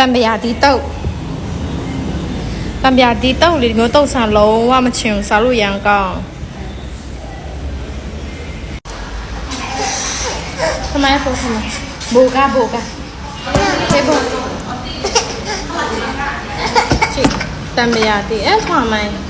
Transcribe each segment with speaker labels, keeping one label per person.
Speaker 1: တံပရာဒီတုတ်တံပရာဒီတုတ်လေဒီမျိုးတုတ်ဆန်လုံးဝမချင်ဘူးစားလို့ရန်ကောင်းทำไมโฟทำไมโบกาโบกาเฮ้โบชิတံပရာဒီအဲ့ထွာမိုင်းလုံးဝမချ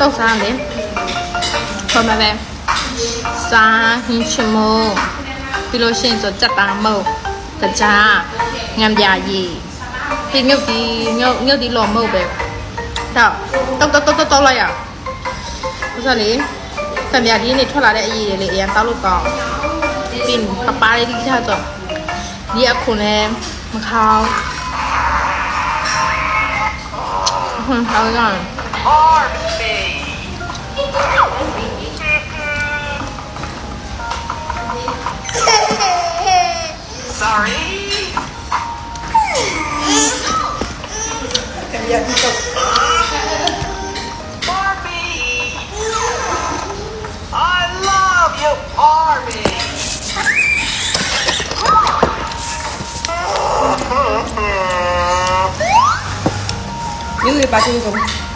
Speaker 1: တော့စားလေခေါ်မှာပဲစားဟင်းချမို့ပြီးလို့ရှိရင်ဆိုကြက်သားမုတ်ကြားငံပြာရည်ဒီမြုပ်ဒီမြုပ်မြုပ်ဒီလော်မုတ်ပဲတော့တောက်တောက်တောက်တောက်လိုက်ရဥစားလေတံပြာဒီနေ့ထွက်လာတဲ့အရည်တွေလေအရင်တောက်လို့ကောင်းပြီးပပလေးဒီထားတော့ဒီအခုလည်းမခေါင်းဟွန်းဟောင်းရ
Speaker 2: Sorry. Barbie! I love you, Barbie!
Speaker 1: Yun, may bago yung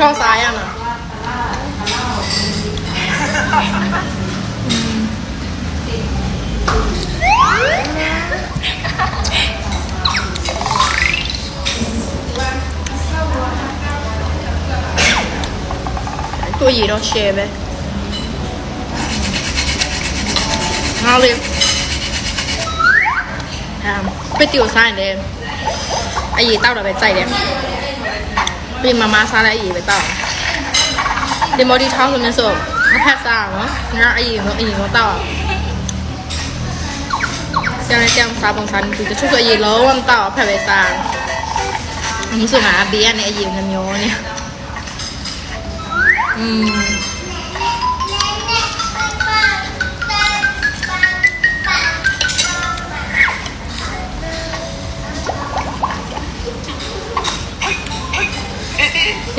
Speaker 1: cho xài ăn à Tuo gì đâu chè về Ngon liền à, Biết tiêu sai để Ai gì tao đã phải chạy đẹp 并妈妈杀来一味道。你莫的炒什么时候？我怕啥呢？那阿姨侬阿姨侬到。将来将啥帮啥，你就出个一楼，我们到怕为啥？你是哪
Speaker 2: 边
Speaker 1: 的阿姨？我们苗呢？嗯。